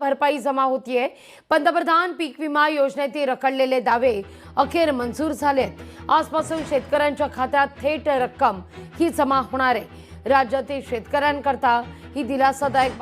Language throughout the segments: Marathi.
भरपाई जमा होतीये पंतप्रधान पीक विमा योजनेतील रखडलेले दावे अखेर मंजूर झालेत. आजपासून शेतकऱ्यांच्या खात्यात थेट रक्कम ही जमा होणार आहे. राज्यातील शेतकऱ्यांकरता ही दिलासादायक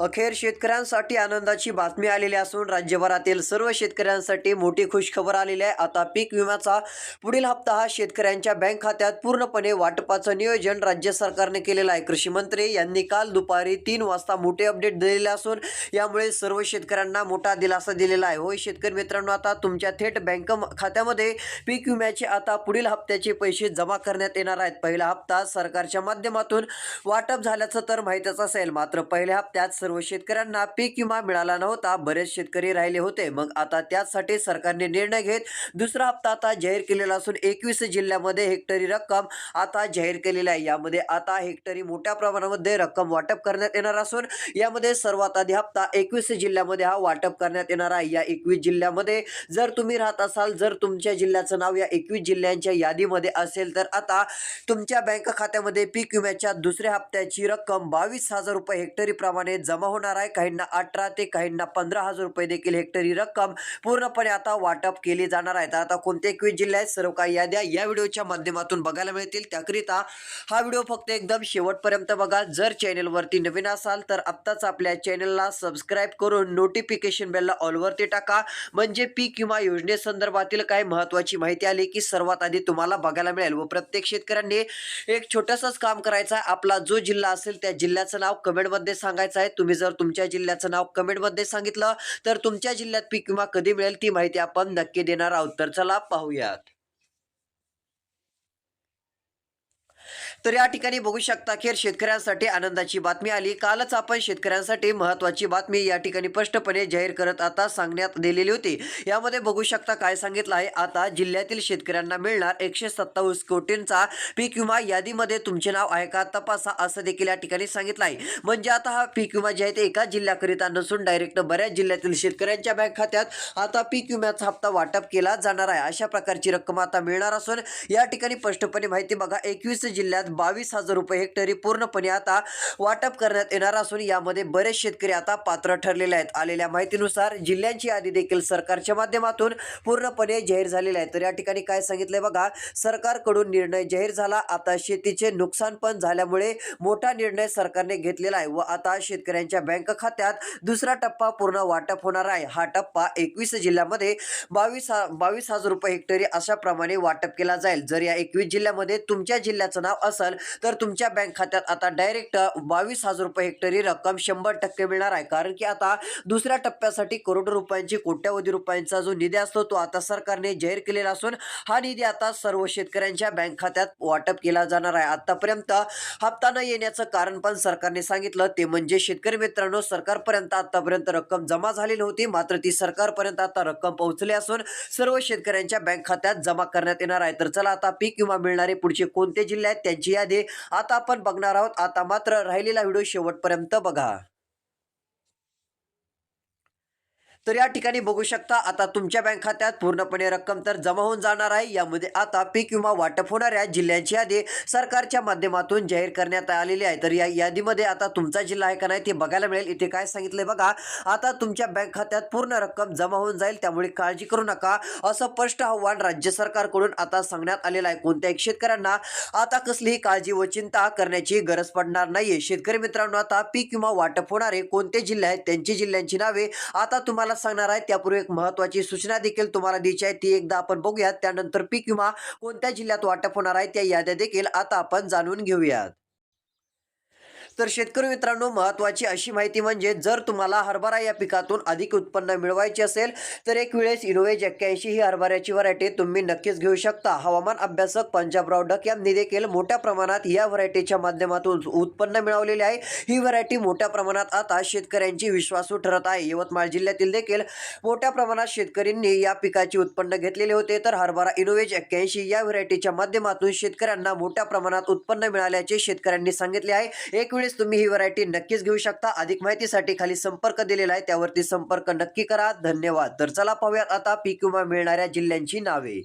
अखेर शेतकऱ्यांसाठी आनंदाची बातमी आलेली असून राज्यभरातील सर्व शेतकऱ्यांसाठी मोठी खुशखबर आलेली आहे. आता पीक विम्याचा पुढील हप्ता हा शेतकऱ्यांच्या बँक खात्यात पूर्णपणे वाटपाचं नियोजन राज्य सरकारने केलेलं आहे. कृषी मंत्री यांनी काल दुपारी तीन वाजता मोठे अपडेट दिलेले असून यामुळे सर्व शेतकऱ्यांना मोठा दिलासा दिलेला आहे. होय शेतकरी मित्रांनो आता तुमच्या थेट बँक म- खात्यामध्ये पीक विम्याचे आता पुढील हप्त्याचे पैसे जमा करण्यात येणार आहेत. पहिला हप्ता सरकारच्या माध्यमातून वाटप झाल्याचं तर माहीतच असेल. मात्र पहिल्या हप्त्यात सर्व शेतकऱ्यांना पीक विमा मिळाला नव्हता बरेच शेतकरी राहिले होते. मग आता त्यासाठी सरकारने निर्णय घेत दुसरा हप्ता आता जाहीर केलेला असून एकवीस जिल्ह्यामध्ये हेक्टरी रक्कम आता जाहीर केलेली आहे. यामध्ये आता हेक्टरी मोठ्या प्रमाणामध्ये रक्कम वाटप करण्यात येणार असून यामध्ये सर्वात आधी हप्ता एकवीस जिल्ह्यामध्ये हा वाटप करण्यात येणार आहे. या एकवीस जिल्ह्यामध्ये जर तुम्ही राहत असाल जर तुमच्या जिल्ह्याचं नाव या एकवीस जिल्ह्यांच्या यादीमध्ये असेल तर आता तुमच्या बँक खात्यामध्ये पीक विम्याच्या दुसऱ्या हप्त्याची रक्कम बावीस हजार रुपये हेक्टरी प्रमाणे जमा होणार आहे. काहींना अठरा ते काहींना पंधरा हजार रुपये देखील हेक्टरी रक्कम पूर्णपणे आता वाटप केली जाणार आहे. तर आता कोणते एकवीस जिल्हे आहेत? सर्व काही याद्या या व्हिडिओच्या माध्यमातून बघायला मिळतील. त्याकरिता हा व्हिडिओ फक्त एकदम शेवटपर्यंत बघा. जर चॅनलवरती नवीन असाल तर आत्ताच आपल्या चॅनलला सबस्क्राईब करून नोटिफिकेशन बेलला ऑलवरती टाका. म्हणजे पीक विमा योजनेसंदर्भातील काही महत्त्वाची माहिती आली की सर्वात आधी तुम्हाला बघायला मिळेल. व प्रत्येक शेतकऱ्यांनी एक छोटंसंच काम करायचं आहे. आपला जो जिल्हा असेल त्या जिल्ह्याचं नाव कमेंटमध्ये सांगायचं आहे. तुम्ही जर तुमच्या जिल्ह्याचं नाव कमेंटमध्ये सांगितलं तर तुमच्या जिल्ह्यात पीक विमा कधी मिळेल ती माहिती आपण नक्की देणार आहोत. तर चला पाहूयात. तर या ठिकाणी बघू शकता अखेर शेतकऱ्यांसाठी आनंदाची बातमी आली. कालच आपण शेतकऱ्यांसाठी महत्वाची बातमी या ठिकाणी स्पष्टपणे जाहीर करत आता सांगण्यात दिलेली होती. यामध्ये बघू शकता काय सांगितलं आहे. आता जिल्ह्यातील शेतकऱ्यांना मिळणार एकशे सत्तावीस कोटींचा पीक विमा यादीमध्ये तुमचे नाव आहे का तपासा असं देखील या ठिकाणी सांगितलं आहे. म्हणजे आता हा पीक विमा जे आहे ते एका जिल्ह्याकरिता नसून डायरेक्ट बऱ्याच जिल्ह्यातील शेतकऱ्यांच्या बँक खात्यात आता पीक विम्याचा हप्ता वाटप केला जाणार आहे. अशा प्रकारची रक्कम आता मिळणार असून या ठिकाणी स्पष्टपणे माहिती बघा. एकवीस जिल्ह्यात बावीस हजार रुपये हेक्टरी पूर्णपणे आता वाटप करण्यात येणार असून यामध्ये बरेच शेतकरी आता पात्र ठरलेले आहेत. आलेल्या माहितीनुसार जिल्ह्यांची यादी देखील सरकारच्या माध्यमातून पूर्णपणे जाहीर झालेली आहे. तर या ठिकाणी काय सांगितलंय बघा सरकारकडून निर्णय जाहीर झाला. आता शेतीचे नुकसान पण झाल्यामुळे मोठा निर्णय सरकारने घेतलेला आहे व आता शेतकऱ्यांच्या बँक खात्यात दुसरा टप्पा पूर्ण वाटप होणार आहे. हा टप्पा एकवीस जिल्ह्यामध्ये बावीस बावीस हजार रुपये हेक्टरी अशा प्रमाणे वाटप केला जाईल. जर या एकवीस जिल्ह्यामध्ये तुमच्या जिल्ह्याचं नाव असं असेल तर तुमच्या बँक खात्यात आता डायरेक्ट बावीस हजार रुपये हेक्टरी रक्कम शंभर टक्के मिळणार आहे. कारण की आता दुसऱ्या टप्प्यासाठी करोडो रुपयांची कोट्यावधी रुपयांचा जो निधी असतो तो आता सरकारने जाहीर केलेला असून हा निधी आता सर्व शेतकऱ्यांच्या बँक खात्यात वाटप केला जाणार आहे. आतापर्यंत हप्ता न येण्याचं कारण पण सरकारने सांगितलं. ते म्हणजे शेतकरी मित्रांनो सरकारपर्यंत आतापर्यंत रक्कम जमा झालेली होती मात्र ती सरकारपर्यंत आता रक्कम पोहोचली असून सर्व शेतकऱ्यांच्या बँक खात्यात जमा करण्यात येणार आहे. तर चला आता पीक विमा मिळणारे पुढचे कोणते जिल्हे आहेत त्यांची यादी आता आपण बघणार आहोत. आता मात्र राहिलेला व्हिडिओ शेवटपर्यंत बघा. तर या ठिकाणी बघू शकता आता तुमच्या बँक खात्यात पूर्णपणे रक्कम तर जमा होऊन जाणार आहे. यामध्ये आता पीक विमा वाटप होणाऱ्या जिल्ह्यांची यादी सरकारच्या माध्यमातून जाहीर करण्यात आलेली आहे. तर या यादीमध्ये आता तुमचा जिल्हा आहे का नाही ते बघायला मिळेल. इथे काय सांगितलंय बघा आता तुमच्या बँक खात्यात पूर्ण रक्कम जमा होऊन जाईल. त्यामुळे काळजी करू नका. असं स्पष्ट आव्हान राज्य सरकारकडून आता सांगण्यात आलेलं आहे. कोणत्याही शेतकऱ्यांना आता कसलीही काळजी व चिंता करण्याची गरज पडणार नाहीये. शेतकरी मित्रांनो आता पीक विमा वाटप होणारे कोणते जिल्हे आहेत? त्यांची जिल्ह्यांची नावे आता तुम्हाला सांगणार आहे. त्यापूर्वी एक महत्वाची सूचना देखील तुम्हाला द्यायची आहे. ती एकदा आपण बघूयात. त्यानंतर पीक विमा कोणत्या जिल्ह्यात वाटप होणार आहे? त्या याद्या देखील आता आपण जाणून घेऊयात. तर शेतकरी मित्रांनो महत्त्वाची अशी माहिती म्हणजे जर तुम्हाला हरभरा या पिकातून अधिक उत्पन्न मिळवायचे असेल तर एक वेळेस इनोवेज एक्क्याऐंशी ही हरभऱ्याची व्हरायटी तुम्ही नक्कीच घेऊ शकता. हवामान अभ्यासक पंजाबराव डक यांनी देखील मोठ्या प्रमाणात या व्हरायटीच्या माध्यमातून उत्पन्न मिळवलेले आहे. ही व्हरायटी मोठ्या प्रमाणात आता शेतकऱ्यांची विश्वासू ठरत आहे. यवतमाळ जिल्ह्यातील देखील मोठ्या प्रमाणात शेतकऱ्यांनी या पिकाचे उत्पन्न घेतलेले होते. तर हरभरा इनोवेज एक्क्याऐंशी या व्हरायटीच्या माध्यमातून शेतकऱ्यांना मोठ्या प्रमाणात उत्पन्न मिळाल्याचे शेतकऱ्यांनी सांगितले आहे. एक वेळेस तुम्ही ही व्हरायटी नक्कीच घेऊ शकता. अधिक माहितीसाठी खाली संपर्क दिलेला आहे त्यावरती संपर्क नक्की करा. धन्यवाद. तर चला पाहूयात आता पीक विमा मिळणाऱ्या जिल्ह्यांची नावे.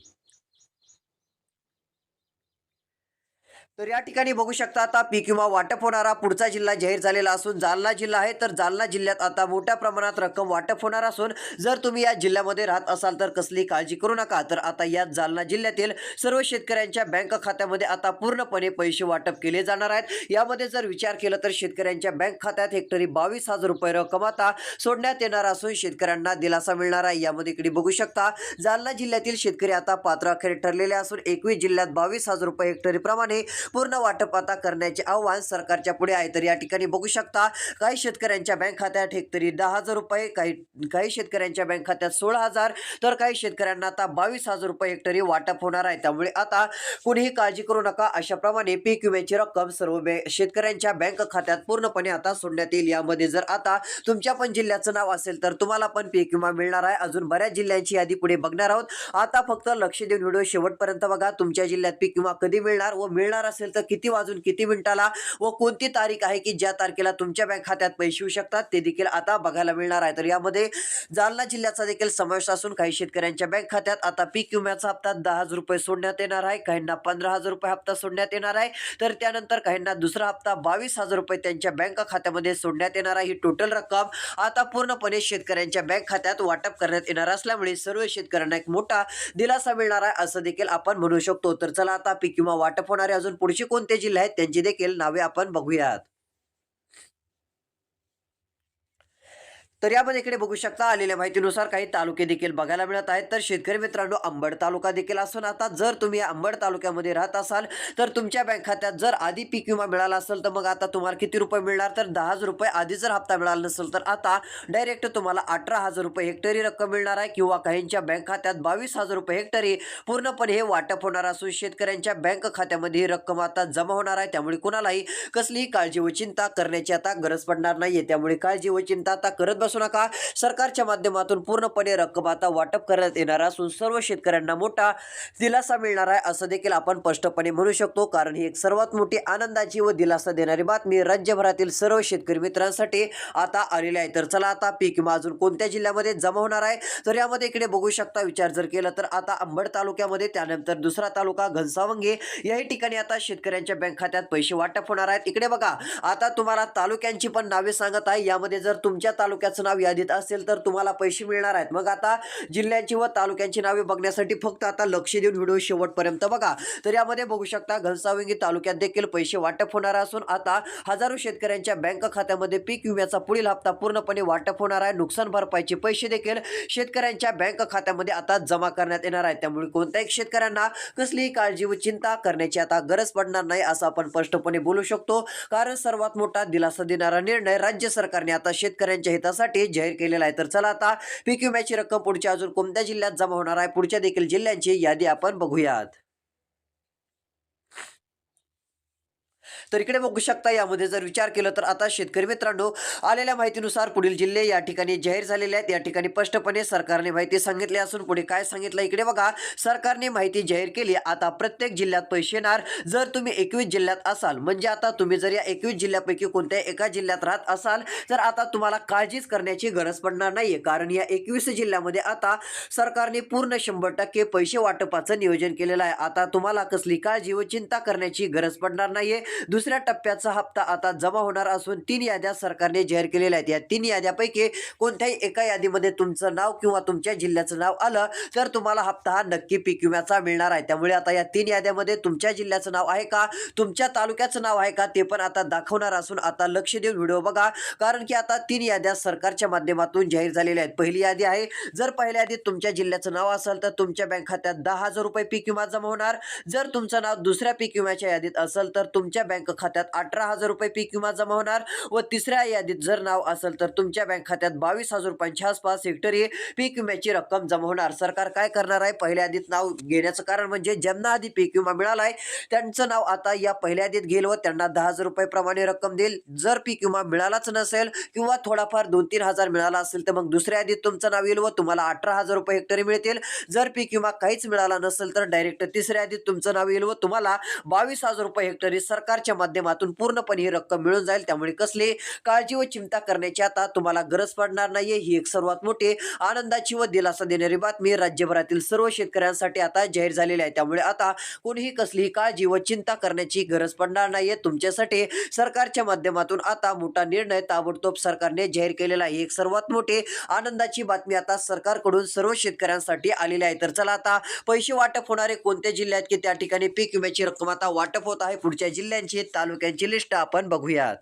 तर या ठिकाणी बघू शकता आता पीक विमा वाटप होणारा पुढचा जिल्हा जाहीर झालेला असून जालना जिल्हा आहे. तर जालना जिल्ह्यात आता मोठ्या प्रमाणात रक्कम वाटप होणार असून जर तुम्ही या जिल्ह्यामध्ये राहत असाल तर कसली काळजी करू नका. तर आता या जालना जिल्ह्यातील सर्व शेतकऱ्यांच्या बँक खात्यामध्ये आता पूर्णपणे पैसे वाटप केले जाणार आहेत. यामध्ये जर विचार केला तर शेतकऱ्यांच्या बँक खात्यात हेक्टरी बावीस हजार रुपये रक्कम आता सोडण्यात येणार असून शेतकऱ्यांना दिलासा मिळणार आहे. यामध्ये इकडे बघू शकता जालना जिल्ह्यातील शेतकरी आता पात्र अखेर ठरलेले असून एकवीस जिल्ह्यात बावीस हजार रुपये हेक्टरीप्रमाणे पूर्ण वाटप आता करण्याचे आव्हान सरकारच्या पुढे आहे. तर या ठिकाणी बघू शकता काही शेतकऱ्यांच्या बँक खात्यात हेक्टरी दहा हजार रुपये काही काही शेतकऱ्यांच्या बँक खात्यात सोळा हजार तर काही शेतकऱ्यांना आता बावीस हजार रुपये हेक्टरी वाटप होणार आहे. त्यामुळे आता कुणीही काळजी करू नका. अशाप्रमाणे पीक विम्याची रक्कम सर्व शेतकऱ्यांच्या बँक खात्यात पूर्णपणे आता सोडण्यात येईल. यामध्ये जर आता तुमच्या पण जिल्ह्याचं नाव असेल तर तुम्हाला पण पीक विमा मिळणार आहे. अजून बऱ्याच जिल्ह्यांची यादी पुढे बघणार आहोत. आता फक्त लक्ष देऊन व्हिडिओ शेवटपर्यंत बघा. तुमच्या जिल्ह्यात पीक विमा कधी मिळणार व मिळणार असेल असेल तर किती वाजून किती मिनिटाला व कोणती तारीख आहे की ज्या तारखेला तुमच्या बँक खात्यात पैसे येऊ शकतात ते देखील आता बघायला मिळणार आहे. तर यामध्ये जालना जिल्ह्याचा देखील समावेश असून काही शेतकऱ्यांच्या बँक खात्यात आता पीक विम्याचा हप्ता दहा हजार रुपये सोडण्यात येणार आहे काहींना पंधरा हजार रुपये हप्ता सोडण्यात येणार आहे. तर त्यानंतर काहींना दुसरा हप्ता बावीस हजार रुपये त्यांच्या बँक खात्यामध्ये सोडण्यात येणार आहे. ही टोटल रक्कम आता पूर्णपणे शेतकऱ्यांच्या बँक खात्यात वाटप करण्यात येणार असल्यामुळे सर्व शेतकऱ्यांना एक मोठा दिलासा मिळणार आहे असं देखील आपण म्हणू शकतो. तर चला आता पीक विमा वाटप होणारे अजून. पुढचे कोणते जिल्हे आहेत त्यांची देखील नावे आपण बघूयात. तर यामध्ये इकडे बघू शकता आलेल्या माहितीनुसार काही तालुके देखील बघायला मिळत आहेत. तर शेतकरी मित्रांनो अंबड तालुका देखील असून आता. जर तुम्ही अंबड तालुक्यामध्ये राहत असाल तर तुमच्या बँक खात्यात जर आधी पीक विमा मिळाला असेल तर मग आता तुम्हाला किती रुपये मिळणार? तर दहा हजार रुपये आधी जर हप्ता मिळाला नसेल तर आता डायरेक्ट तुम्हाला अठरा हजार रुपये हेक्टरी रक्कम मिळणार आहे किंवा काहींच्या बँक खात्यात बावीस हजार रुपये हेक्टरी पूर्णपणे हे वाटप होणार असून शेतकऱ्यांच्या बँक खात्यामध्ये ही रक्कम आता जमा होणार आहे. त्यामुळे कुणालाही कसलीही काळजी व चिंता करण्याची आता गरज पडणार नाहीये. त्यामुळे काळजी व चिंता आता करत बस नका. सरकारच्या माध्यमातून पूर्णपणे रक्कम आता वाटप करण्यात येणार असून सर्व शेतकऱ्यांना मोठा दिलासा मिळणार आहे असं देखील आपण स्पष्टपणे म्हणू शकतो. कारण ही एक सर्वात मोठी आनंदाची व दिलासा देणारी बातमी राज्यभरातील सर्व शेतकरी मित्रांसाठी आता आलेली आहे. तर चला आता पीक विमा अजून कोणत्या जिल्ह्यामध्ये जमा होणार आहे? तर यामध्ये इकडे बघू शकता विचार जर केला तर आता अंबड तालुक्यामध्ये त्यानंतर दुसरा तालुका घनसावंगी. याही ठिकाणी आता शेतकऱ्यांच्या बँक खात्यात पैसे वाटप होणार आहेत. इकडे बघा आता तुम्हाला तालुक्यांची पण नावे सांगत आहे. यामध्ये जर तुमच्या तालुक्याचं नाव यादीत असेल तर तुम्हाला पैसे मिळणार आहेत. मग आता जिल्ह्यांची व तालुक्यांची नावे बघण्यासाठी फक्त आता लक्ष देऊन व्हिडिओ शेवटपर्यंत बघा. तर यामध्ये बघू शकता घनसावंगी तालुक्यात देखील पैसे वाटप होणार असून आता हजारो शेतकऱ्यांच्या बँक खात्यामध्ये पीक विम्याचा पुढील हप्ता पूर्णपणे वाटप होणार आहे. नुकसान भरपाईचे पैसे देखील शेतकऱ्यांच्या बँक खात्यामध्ये आता जमा करण्यात येणार आहे त्यामुळे कोणत्याही शेतकऱ्यांना कसलीही काळजी व चिंता करण्याची आता गरज पडणार नाही असं आपण स्पष्टपणे बोलू शकतो. कारण सर्वात मोठा दिलासा देणारा निर्णय राज्य सरकारने आता शेतकऱ्यांच्या हितासाठी टेस्ट जाहीर केलेला आहे. तर चला आता पीक विम्याची रक्कम पुढच्या अजून कोणत्या जिल्ह्यात जमा होणार आहे? पुढच्या देखील जिल्ह्यांची यादी आपण बघूयात. तर इकडे बघू शकता यामध्ये जर विचार केला तर आता शेतकरी मित्रांनो आलेल्या माहितीनुसार पुढील जिल्हे या ठिकाणी जाहीर झालेले आहेत. या ठिकाणी स्पष्टपणे सरकारने माहिती सांगितली असून पुढे काय सांगितलं इकडे बघा. सरकारने माहिती जाहीर केली आता प्रत्येक जिल्ह्यात पैसे येणार. जर तुम्ही एकवीस जिल्ह्यात असाल म्हणजे आता तुम्ही जर या एकवीस जिल्ह्यापैकी कोणत्या एका जिल्ह्यात राहत असाल तर आता तुम्हाला काळजीच करण्याची गरज पडणार नाहीये. कारण या एकवीस जिल्ह्यामध्ये आता सरकारने पूर्ण शंभर टक्के पैसे वाटपाचं नियोजन केलेलं आहे. आता तुम्हाला कसली काळजी व चिंता करण्याची गरज पडणार नाहीये. दुसऱ्या टप्प्याचा हप्ता आता जमा होणार असून तीन याद्या सरकारने जाहीर केलेल्या आहेत. या तीन याद्यापैकी कोणत्याही एका यादीमध्ये तुमचं नाव किंवा तुमच्या जिल्ह्याचं नाव आलं तर तुम्हाला हप्ता हा नक्की पीक विम्याचा मिळणार आहे. त्यामुळे आता या तीन याद्यामध्ये तुमच्या जिल्ह्याचं नाव आहे का तुमच्या तालुक्याचं नाव आहे का ते पण आता दाखवणार असून आता लक्ष देऊन व्हिडिओ बघा. कारण की आता तीन याद्या सरकारच्या माध्यमातून जाहीर झालेल्या आहेत. पहिली यादी आहे जर पहिल्या यादीत तुमच्या जिल्ह्याचं नाव असेल तर तुमच्या बँक खात्यात दहा हजार रुपये पीक विमा जमा होणार. जर तुमचं नाव दुसऱ्या पीक विम्याच्या यादीत असेल तर तुमच्या बँक खात्यात अठरा हजार रुपये पीक विमा जमा होणार व तिसऱ्या यादीत जर नाव असेल तर तुमच्या बँक खात्यात बावीस हजार रुपयांच्या आसपास हेक्टरी पीक विम्याची रक्कम जमा होणार. सरकार काय करणार आहे? पहिल्या यादीत नाव घेण्याचं कारण म्हणजे ज्यांना आधी पीक विमा मिळाला आहे त्यांचं नाव आता या पहिल्या यादीत घेईल व त्यांना दहा हजार रुपये प्रमाणे रक्कम देईल. जर पीक विमा मिळालाच नसेल किंवा थोडाफार दोन तीन हजार मिळाला असेल तर मग दुसऱ्या यादीत तुमचं नाव येईल व तुम्हाला अठरा हजार रुपये हेक्टरी मिळतील. जर पीक विमा काहीच मिळाला नसेल तर डायरेक्ट तिसऱ्या यादीत तुमचं नाव येईल व तुम्हाला बावीस हजार रुपये हेक्टरी सरकारच्या माध्यमातून पूर्णपणे ही रक्कम मिळून जाईल. त्यामुळे कसली काळजी व चिंता करण्याची आता तुम्हाला गरज पडणार नाहीये. ही एक सर्वात मोठी आनंदाची व दिलासा देणारी बातमी राज्यभरातील सर्व शेतकऱ्यांसाठी आता जाहीर झालेली आहे. त्यामुळे आता कोणीही कसलीही काळजी व चिंता करण्याची गरज पडणार नाहीये. तुमच्यासाठी सरकारच्या माध्यमातून आता मोठा निर्णय ताबडतोब सरकारने जाहीर केलेला आहे. ही एक सर्वात मोठी आनंदाची बातमी आता सरकारकडून सर्व शेतकऱ्यांसाठी आलेली आहे. तर चला आता पैसे वाटप होणारे कोणत्या जिल्ह्यात की त्या ठिकाणी पीक विम्याची रक्कम आता वाटप होत आहे. पुढच्या जिल्ह्यांची तालुक्यांची लिस्ट आपण बघूयात.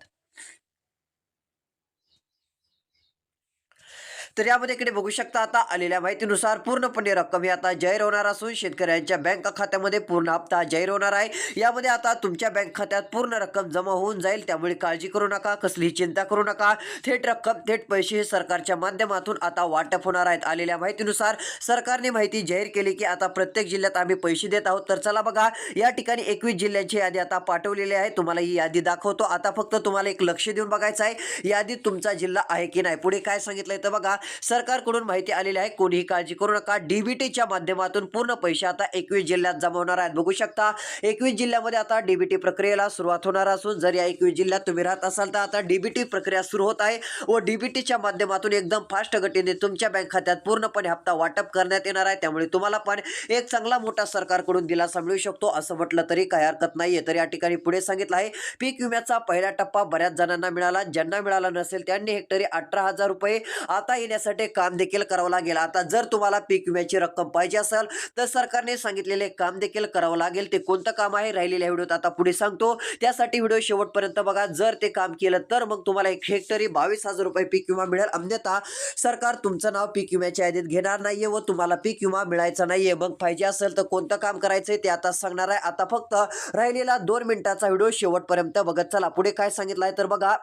तर यामध्ये इकडे बघू शकता आता आलेल्या माहितीनुसार पूर्णपणे रक्कम ही आता जाहीर होणार असून शेतकऱ्यांच्या बँक खात्यामध्ये पूर्ण हप्ता जाहीर होणार आहे. यामध्ये आता तुमच्या बँक खात्यात पूर्ण रक्कम जमा होऊन जाईल त्यामुळे काळजी करू नका कसलीही चिंता करू नका. थेट रक्कम थेट पैसे हे सरकारच्या माध्यमातून आता वाटप होणार आहेत. आलेल्या माहितीनुसार सरकारने माहिती जाहीर केली की आता प्रत्येक जिल्ह्यात आम्ही पैसे देत आहोत. तर चला बघा या ठिकाणी एकवीस जिल्ह्यांची यादी आता पाठवलेली आहे. तुम्हाला ही यादी दाखवतो. आता फक्त तुम्हाला एक लक्ष देऊन बघायचं आहे. यादीत तुमचा जिल्हा आहे की नाही? पुढे काय सांगितलंय तर बघा. सरकारकडून माहिती आलेली आहे. कोणीही काळजी करू नका. डीबीटीच्या माध्यमातून पूर्ण पैसे आता एकवीस जिल्ह्यात जमा होणार आहेत. बघू शकता एकवीस जिल्ह्यामध्ये आता डीबीटी प्रक्रियेला सुरुवात होणार असून जर या एकवीस जिल्ह्यात तुम्ही राहत असाल तर आता डीबीटी प्रक्रिया सुरू होत आहे व डीबीटीच्या माध्यमातून एकदम फास्ट गतीने तुमच्या बँक खात्यात पूर्णपणे हप्ता वाटप करण्यात येणार आहे. त्यामुळे तुम्हाला पण एक चांगला मोठा सरकारकडून दिलासा मिळू शकतो असं म्हटलं तरी काही हरकत नाहीये. तर या ठिकाणी पुढे सांगितलं आहे पीक विम्याचा पहिला टप्पा बऱ्याच जणांना मिळाला. ज्यांना मिळाला नसेल त्यांनी हेक्टरी अठरा हजार रुपये. आता येण्या करण्यासाठी काम देखील करावं लागेल. आता जर तुम्हाला पीक विम्याची रक्कम पाहिजे असेल तर सरकारने सांगितलेले काम देखील करावं लागेल. ते कोणतं काम आहे? राहिलेल्या व्हिडिओत आता पुढे सांगतो. त्यासाठी व्हिडिओ शेवटपर्यंत बघा. जर ते काम केलं तर मग तुम्हाला एक हेक्टरी बावीस हजार रुपये पीक विमा मिळेल. अन्यथा सरकार तुमचं नाव पीक विम्याच्या यादीत घेणार नाहीये व तुम्हाला पीक विमा मिळायचा नाहीये. मग पाहिजे असेल तर कोणतं काम करायचंय ते आता सांगणार आहे. आता फक्त राहिलेला दोन मिनिटाचा व्हिडिओ शेवटपर्यंत बघत चला. पुढे काय सांगितलं आहे तर बघा.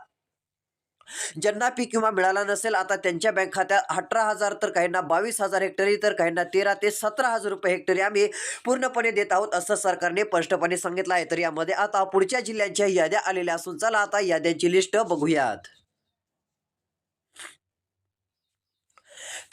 ज्यांना पीक विमा मिळाला नसेल आता त्यांच्या बँक खात्यात अठरा हजार तर काहींना बावीस हजार हेक्टरी तर काहींना तेरा ते सतरा हजार रुपये हेक्टरी आम्ही पूर्णपणे देत आहोत असं सरकारने स्पष्टपणे सांगितलं आहे. तर यामध्ये आता पुढच्या जिल्ह्यांच्या याद्या आलेल्या असून चला आता याद्यांची लिस्ट बघूयात.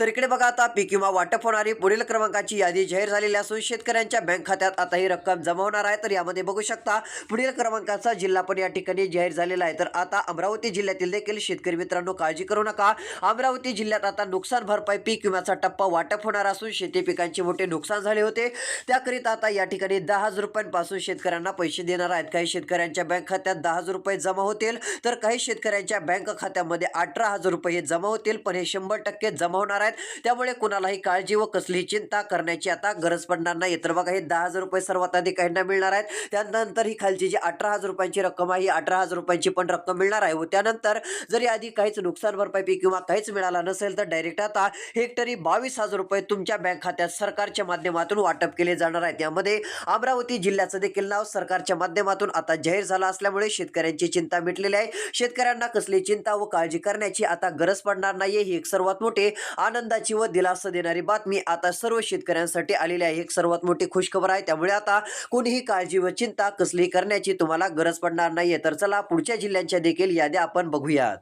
तर इकडे बघा आता पीक विमा वाटप होणारी पुढील क्रमांकाची यादी जाहीर झालेली असून शेतकऱ्यांच्या बँक खात्यात आता ही रक्कम जमा होणार आहे. तर यामध्ये बघू शकता पुढील क्रमांकाचा जिल्हा पण या ठिकाणी जाहीर झालेला आहे. तर आता अमरावती जिल्ह्यातील देखील शेतकरी मित्रांनो काळजी करू नका. अमरावती जिल्ह्यात आता नुकसान भरपाई पीक विम्याचा टप्पा वाटप होणार असून शेती पिकांचे मोठे नुकसान झाले होते. त्याकरिता आता या ठिकाणी दहा हजार रुपयांपासून शेतकऱ्यांना पैसे देणार आहेत. काही शेतकऱ्यांच्या बँक खात्यात दहा हजार रुपये जमा होतील. तर काही शेतकऱ्यांच्या बँक खात्यामध्ये अठरा हजार रुपये जमा होतील. पण हे शंभर टक्के जमा होणार आहेत. त्यामुळे कुणालाही काळजी व कसलीही चिंता करण्याची आता गरज पडणार नाही. तर बघा हे दहा हजार रुपये सर्वात अधिक काहींना मिळणार आहेत. त्यानंतर ही खालची जी अठरा हजार रुपयांची रक्कम आहे ही अठरा हजार रुपयांची पण रक्कम मिळणार आहे. व त्यानंतर जरी आधी काहीच नुकसान भरपाई किंवा काहीच मिळाला नसेल तर डायरेक्ट आता हेक्टरी बावीस हजार रुपये तुमच्या बँक खात्यात सरकारच्या माध्यमातून वाटप केले जाणार आहेत. यामध्ये अमरावती जिल्ह्याचं देखील नाव सरकारच्या माध्यमातून आता जाहीर झालं असल्यामुळे शेतकऱ्यांची चिंता मिटलेली आहे. शेतकऱ्यांना कसली चिंता व काळजी करण्याची आता गरज पडणार नाहीये. ही एक सर्वात मोठे आनंदाची व दिलासा देणारी बातमी आता सर्व शेतकऱ्यांसाठी आलेली आहे. एक सर्वात मोठी खुशखबर आहे. त्यामुळे आता कोणीही काळजी व चिंता कसली करण्याची तुम्हाला गरज पडणार नाहीये. तर चला पुढच्या जिल्ह्यांच्या देखील याद्या आपण बघूयात.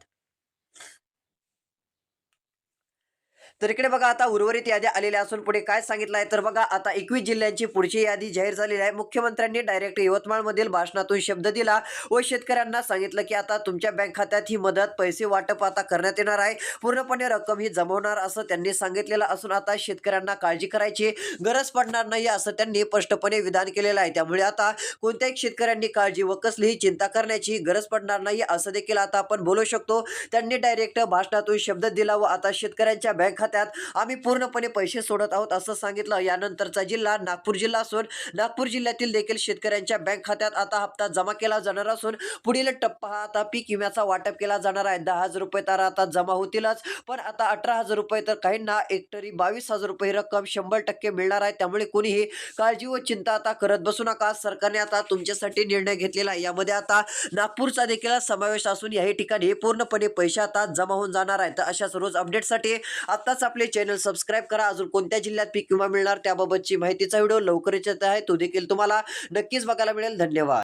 तर इकडे बघा आता उर्वरित याद्या आलेल्या असून पुढे काय सांगितलं आहे तर बघा आता एकवीस जिल्ह्यांची पुढची यादी जाहीर झालेली आहे. मुख्यमंत्र्यांनी डायरेक्ट यवतमाळमधील भाषणातून शब्द दिला व शेतकऱ्यांना सांगितलं की आता तुमच्या बँक खात्यात ही मदत पैसे वाटप आता करण्यात येणार आहे. पूर्णपणे रक्कम ही जमवणार असं त्यांनी सांगितलेलं असून आता शेतकऱ्यांना काळजी करायची गरज पडणार नाही असं त्यांनी स्पष्टपणे विधान केलेलं आहे. त्यामुळे आता कोणत्याही शेतकऱ्यांनी काळजी व कसलीही चिंता करण्याची गरज पडणार नाही असं देखील आता आपण बोलू शकतो. त्यांनी डायरेक्ट भाषणातून शब्द दिला व आता शेतकऱ्यांच्या बँक खात्यात त्यात आम्ही पूर्णपणे पैसे सोडत आहोत असं सांगितलं. यानंतरचा जिल्हा नागपूर जिल्हा असून नागपूर जिल्ह्यातील देखील शेतकऱ्यांच्या बँक खात्यात आता हप्ता जमा केला जाणार असून पुढील टप्पा हा आता पीक विम्याचा वाटप केला जाणार आहे. दहा हजार रुपये तर आता जमा होतीलच पण आता अठरा हजार रुपये तर काहींना एकटरी बावीस हजार रुपये ही रक्कम शंभर टक्के मिळणार आहे. त्यामुळे कोणीही काळजी व चिंता आता करत बसू नका. सरकारने आता तुमच्यासाठी निर्णय घेतलेला आहे. यामध्ये आता नागपूरचा देखील समावेश असून याही ठिकाणी पूर्णपणे पैसे आता जमा होऊन जाणार आहे तर अशाच रोज अपडेटसाठी आत्ताच आपले चॅनल सबस्क्राईब करा. अजून कोणत्या जिल्ह्यात पीक विमा मिळणार त्याबाबतची माहितीचा व्हिडिओ लवकरच येत आहे. तो देखील तुम्हाला नक्कीच बघायला मिळेल. धन्यवाद.